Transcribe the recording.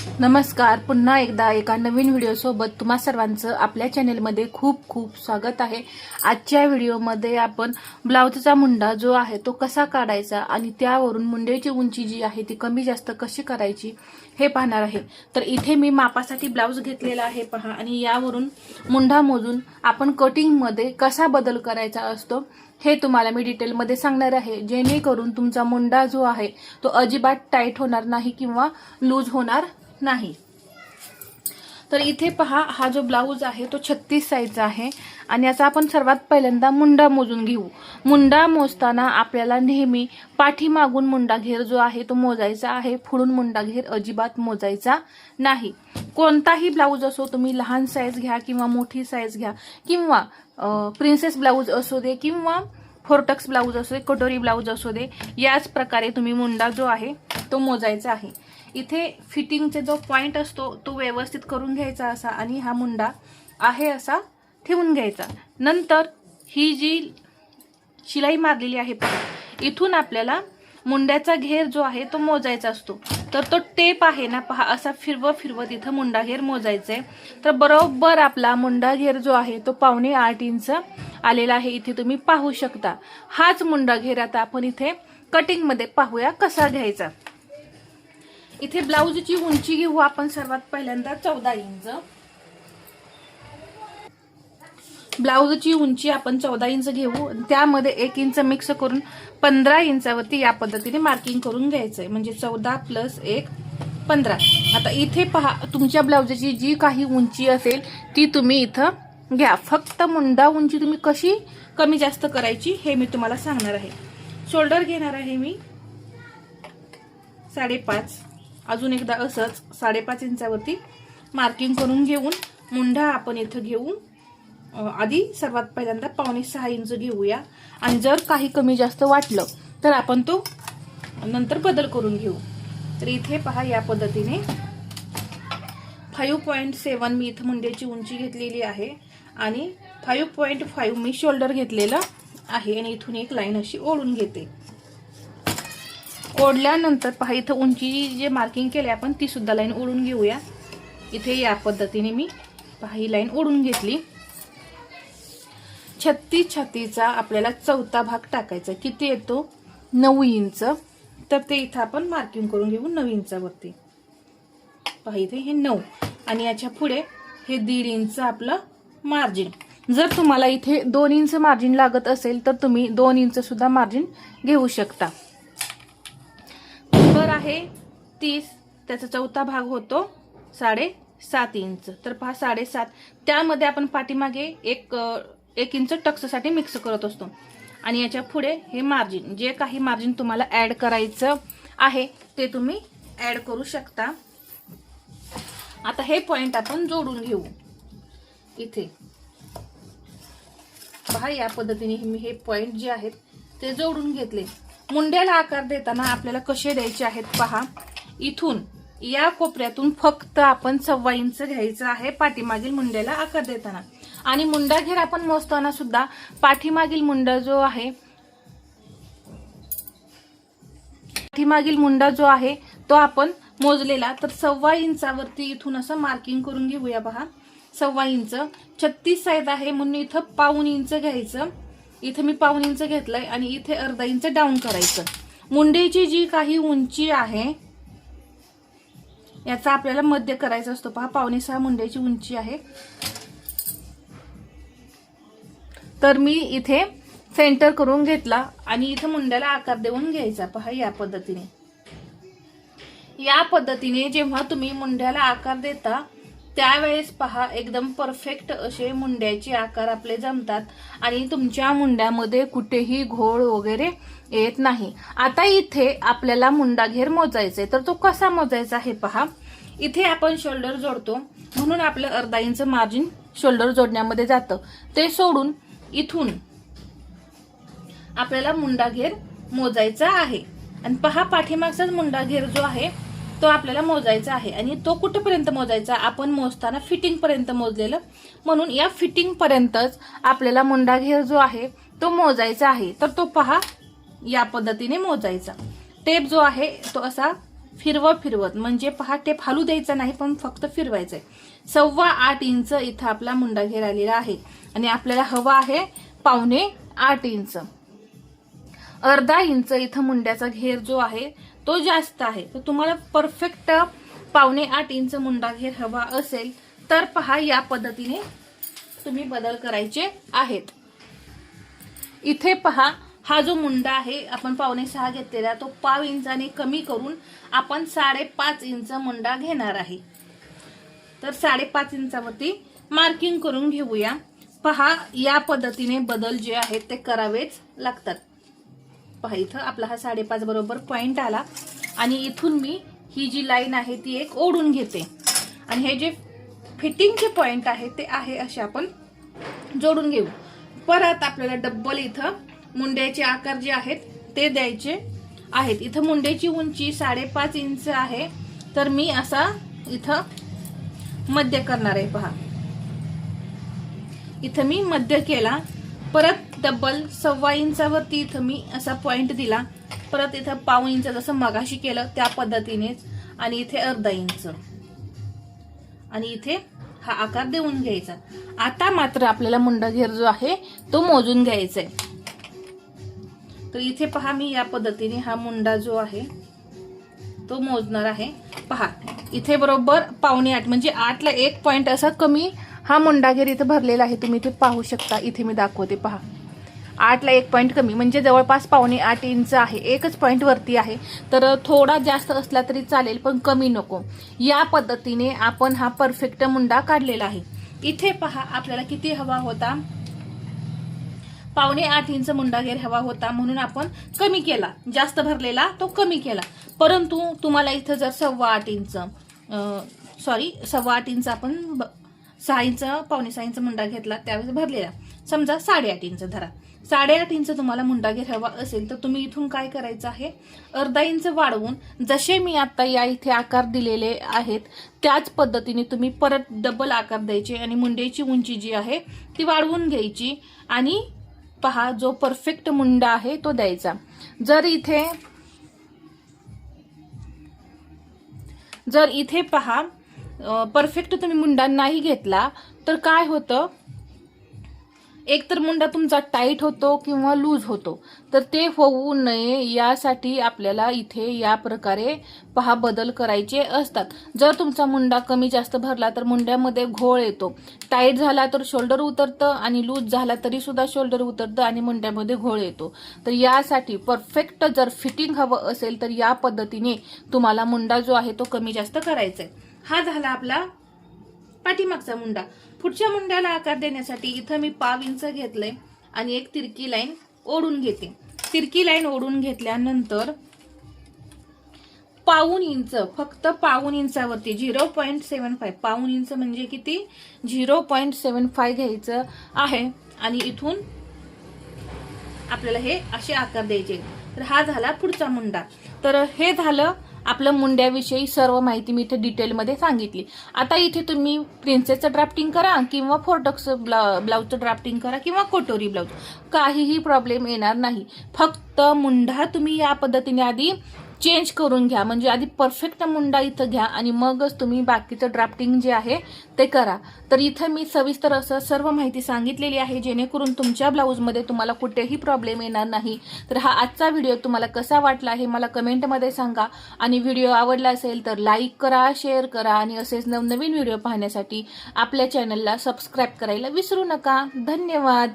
नमस्कार. पुन्हा एकदा एका नवीन व्हिडिओसोबत तुम्हा सर्वांचं आपल्या चॅनेलमध्ये खूप खूप स्वागत आहे. आजच्या व्हिडिओमध्ये आपण ब्लाउजचा मुंडा जो आहे तो कसा काढायचा आणि त्यावरून मुंड्याची उंची जी आहे ती कमी जास्त कशी करायची हे पाहणार आहे. तर इथे मी मापासाठी ब्लाऊज घेतलेला आहे पहा. आणि यावरून मुंडा मोजून आपण कटिंगमध्ये कसा बदल करायचा असतो हे तुम्हाला मी डिटेलमध्ये सांगणार आहे. जेणेकरून तुमचा मुंडा जो आहे तो अजिबात टाईट होणार नाही किंवा लूज होणार नाही. तर इथे पहा हा जो ब्लाऊज आहे तो छत्तीस साईजचा आहे. आणि याचा आपण सर्वात पहिल्यांदा मुंडा मोजून घेऊ. मुंडा मोजताना आपल्याला नेहमी पाठीमागून मुंडा घेर जो आहे तो मोजायचा आहे. पुढून मुंडा घेर अजिबात मोजायचा नाही. कोणताही ब्लाऊज असो तुम्ही लहान साईज घ्या किंवा मोठी साईज घ्या किंवा प्रिन्सेस ब्लाऊज असू दे किंवा फोरटक्स ब्लाऊज असू दे कटोरी ब्लाऊज असू दे याच प्रकारे तुम्ही मुंडा जो आहे तो मोजायचा आहे. इथे फिटिंगचे जो पॉईंट असतो तो व्यवस्थित करून घ्यायचा असा आणि हा मुंडा आहे असा ठेवून घ्यायचा. नंतर ही जी शिलाई मारलेली आहे इथून आपल्याला मुंड्याचा घेर जो आहे तो मोजायचा असतो. तर तो टेप आहे ना पहा असा फिरवत फिरवत इथं मुंडा घेर मोजायचा आहे तर बरोबर आपला मुंडा घेर जो आहे तो पावणे आठ इंच आलेला आहे. इथे तुम्ही पाहू शकता. हाच मुंडा घेर आता आपण इथे कटिंगमध्ये पाहूया कसा घ्यायचा. इथे ब्लाऊजची उंची घेऊ आपण सर्वात पहिल्यांदा चौदा इंच. ब्लाऊजची उंची आपण चौदा इंच घेऊ. त्यामध्ये एक इंच मिक्स करून पंधरा इंचावरती या पद्धतीने मार्किंग करून घ्यायचंय. म्हणजे चौदा प्लस एक पंधरा. आता इथे पहा तुमच्या ब्लाऊजची जी काही उंची असेल ती तुम्ही इथं घ्या. फक्त मुंडा उंची तुम्ही कशी कमी जास्त करायची हे मी तुम्हाला सांगणार आहे. शोल्डर घेणार आहे मी. साडेपाच. अजून एकदा असंच साडेपाच इंचावरती मार्किंग करून घेऊन मुंडा आपण इथं घेऊ आधी सर्वात पहिल्यांदा पावणे सहा इंच घेऊया. आणि जर काही कमी जास्त वाटलं तर आपण तो नंतर बदल करून घेऊ. तर इथे पहा या पद्धतीने फाईव्ह पॉईंट सेवन मी इथं मुंड्याची उंची घेतलेली आहे. आणि फाईव्ह पॉईंट फाईव्ह मी शोल्डर घेतलेलं आहे. आणि इथून एक लाईन अशी ओढून घेते. ओढल्यानंतर पहा इथं उंची जे मार्किंग केले आपण ती सुद्धा लाईन ओढून घेऊया. इथे या पद्धतीने मी पहा ही लाईन ओढून घेतली. छत्तीस छत्तीचा आपल्याला चौथा भाग टाकायचा. किती येतो? नऊ इंच. तर ते इथं आपण मार्किंग करून घेऊ नऊ इंचावरती. पहा इथे हे नऊ. आणि याच्यापुढे हे दीड इंच आपलं मार्जिन जर तुम्हाला इथे दोन इंच मार्जिन लागत असेल तर तुम्ही दोन इंच सुद्धा मार्जिन घेऊ शकता. वर आहे तीस त्याचा चौथा भाग होतो साडे सात इंच. तर पहा साडेसात त्यामध्ये आपण पाठीमागे एक एक इंच टक्ससाठी मिक्स करत असतो. आणि याच्यापुढे हे मार्जिन जे काही मार्जिन तुम्हाला ॲड करायचं आहे ते तुम्ही ॲड करू शकता. आता हे पॉइंट आपण जोडून घेऊ. इथे. पहा या पद्धतीने मी हे पॉइंट जे आहेत ते जोडून घेतले. मुंड्याला आकार देताना आपल्याला कसे द्यायचे आहेत पहा. इथून या कोपऱ्यातून फक्त आपण सव्वा इंच घ्यायचं आहे पाठीमागील मुंड्याला आकार देताना. आणि मुंडा घेर आपण मोजताना सुद्धा पाठीमागील मुंडा जो आहे पाठीमागील मुंडा जो आहे तो आपण मोजलेला. तर सव्वा इंचावरती इथून असं मार्किंग करून घेऊया पहा सव्वा इंच छत्तीस साईज आहे म्हणून इथं पाऊन इंच घ्यायचं. इथं मी पाऊन इंच घेतलंय आणि इथे अर्धा इंच डाऊन करायचं. मुंडेची जी काही उंची आहे याचा आपल्याला मध्य करायचा असतो. पहा पावणे सहा मुंड्याची उंची आहे. तर मी इथे सेंटर करून घेतला आणि इथे मुंड्याला आकार देऊन घ्यायचा. पहा या पद्धतीने. या पद्धतीने जेव्हा तुम्ही मुंड्याला आकार देता त्यावेळेस पहा एकदम परफेक्ट असे मुंड्याचे आकार आपले जमतात आणि तुमच्या मुंड्यामध्ये कुठेही घोळ वगैरे येत नाही. आता इथे आपल्याला मुंडा घेर मोजायचा तर तो कसा मोजायचा हे पहा. इथे आपण शोल्डर जोडतो. म्हणून आपलं अर्धा इंच मार्जिन शोल्डर जोडण्यामध्ये जातं. ते सोडून इथून आपल्याला मुंडा घेर मोजायचा आहे. आणि पहा पाठीमागचाच मुंडा घेर जो आहे तो आपल्याला मोजायचा आहे. आणि तो कुठेपर्यंत मोजायचा? आपण मोजताना फिटिंगपर्यंत मोजलेलं. म्हणून या फिटिंगपर्यंतच आपल्याला मुंडा घेर जो आहे तो मोजायचा आहे. तर तो पहा या पद्धतीने मोजायचा. टेप जो आहे तो असा फिरवत फिरवत म्हणजे पहा टेप हालू द्यायचा नाही पण फक्त फिरवायचंय. सव्वा आठ इंच इथं आपला मुंडा घेर आलेला आहे. आणि आपल्याला हवा आहे पावणे आठ इंच. अर्धा इंच इथं मुंड्याचा घेर जो आहे तो जास्त आहे. तर तुम्हाला परफेक्ट पावणे आठ इंच मुंडा घेर हवा असेल तर पहा या पद्धतीने तुम्ही बदल करायचे आहेत. इथे पहा हा जो मुंडा आहे आपण पावणे सहा घेतलेला तो पाव इंचाने कमी करून आपण साडेपाच इंच मुंडा घेणार आहे. तर साडेपाच इंचावरती मार्किंग करून घेऊया. पहा या पद्धतीने बदल जे आहेत ते करावेच लागतात. पहा इथं आपला हा साडेपाच बरोबर पॉइंट आला. आणि इथून मी ही जी लाईन आहे ती एक ओढून घेते. आणि हे जे फिटिंगचे पॉइंट आहे ते आहे असे आपण जोडून घेऊ. परत आपल्याला डब्बल इथं मुंड्याचे आकार जे आहेत ते द्यायचे आहेत. इथं मुंड्याची उंची साडेपाच इंच आहे तर मी असा इथं मध्य करणार आहे पहा. इथं मी मध्य केला. परत डबल सव्वा इंचावरती इथं मी असा पॉईंट दिला. परत इथं पाव इंच जसं मगाशी केलं त्या पद्धतीनेच आणि इथे अर्धा इंच. आणि इथे हा आकार देऊन घ्यायचा. आता मात्र आपल्याला मुंडघेर जो आहे तो मोजून घ्यायचा आहे तर इथे पहा मी या पद्धतीने हा मुंडा जो आहे तो मोजणार आहे. पहा इथे बरोबर पावणे आठ म्हणजे आठला एक पॉईंट असा कमी हा मुंडाघेर इथे भरलेला आहे. तुम्ही इथे पाहू शकता. इथे मी दाखवते पहा. आठला एक पॉईंट कमी. म्हणजे जवळपास पावणे आठ इंच आहे. एकच पॉईंट वरती आहे. तर थोडा जास्त असला तरी चालेल पण कमी नको. या पद्धतीने आपण हा परफेक्ट मुंडा काढलेला आहे. इथे पहा आपल्याला किती हवा होता. पावणे आठ इंच मुंडा घेर हवा होता म्हणून आपण कमी केला. जास्त भरलेला तो कमी केला. परंतु तुम्हाला इथं जर सव्वा आठ इंच सॉरी सव्वा आठ इंच आपण ब- सहा इंच पावणे सहा इंच मुंडा घेतला त्यावेळेस भरलेला. समजा साडेआठ इंच धरा. साडेआठ इंच तुम्हाला मुंडा घेर हवा असेल तर तुम्ही इथून काय करायचं आहे? अर्धा इंच वाढवून जसे मी आता या इथे आकार दिलेले आहेत त्याच पद्धतीने तुम्ही परत डबल आकार द्यायचे आणि मुंड्याची उंची जी आहे ती वाढवून घ्यायची. आणि पहा जो परफेक्ट मुंडा आहे तो द्यायचा. जर इथे जर इथे पहा परफेक्ट तुम्ही मुंडा नाही घेतला तर काय होतं? एक तर मुंडा तुमचा टाईट होतो किंवा लूज होतो. तर ते होऊ नये यासाठी आपल्याला इथे या प्रकारे पहा बदल करायचे असतात. जर तुमचा मुंडा कमी जास्त भरला तर मुंड्यामध्ये घोळ येतो. टाईट झाला तर शोल्डर उतरतं आणि लूज झाला तरी सुद्धा शोल्डर उतरतं आणि मुंड्यामध्ये घोळ येतो. तर यासाठी परफेक्ट जर फिटिंग हवं असेल तर या पद्धतीने तुम्हाला मुंडा जो आहे तो कमी जास्त करायचा आहे हा झाला आपला पाठीमागचा मुंडा. पुढच्या मुंड्याला आकार देण्यासाठी इथं मी पाव इंच घेतलंय आणि एक तिरकी लाईन ओढून घेते. तिरकी लाईन ओढून घेतल्यानंतर पाऊन इंच फक्त पाऊन इंचावरती झिरो पॉईंट सेवन फाय पाऊन इंच म्हणजे किती? झिरो पॉईंट सेवन फाय घ्यायचं आहे. आणि इथून आपल्याला हे असे आकार द्यायचे. तर हा झाला पुढचा मुंडा. तर हे झालं आपलं मुंड्याविषयी सर्व माहिती मी इथे डिटेलमध्ये सांगितली. आता इथे तुम्ही प्रिन्सेसचं ड्राफ्टिंग करा किंवा फोर्टक्स ब्लाऊजचं ड्राफ्टिंग करा किंवा कोटोरी ब्लाऊज काहीही प्रॉब्लेम येणार नाही. फक्त मुंडा तुम्ही या पद्धतीने आधी चेंज करून घ्या. म्हणजे आधी परफेक्ट मुंडा इथं घ्या आणि मगच तुम्ही बाकीचं ड्राफ्टिंग जे आहे ते करा. तर इथं मी सविस्तर असं सर्व माहिती सांगितलेली आहे जेणेकरून तुमच्या ब्लाऊजमध्ये तुम्हाला कुठेही प्रॉब्लेम येणार नाही. तर हा आजचा व्हिडिओ तुम्हाला कसा वाटला हे मला कमेंटमध्ये सांगा. आणि व्हिडिओ आवडला असेल तर लाईक करा शेअर करा आणि असेच नवनवीन व्हिडिओ पाहण्यासाठी आपल्या चॅनलला सबस्क्राईब करायला विसरू नका. धन्यवाद.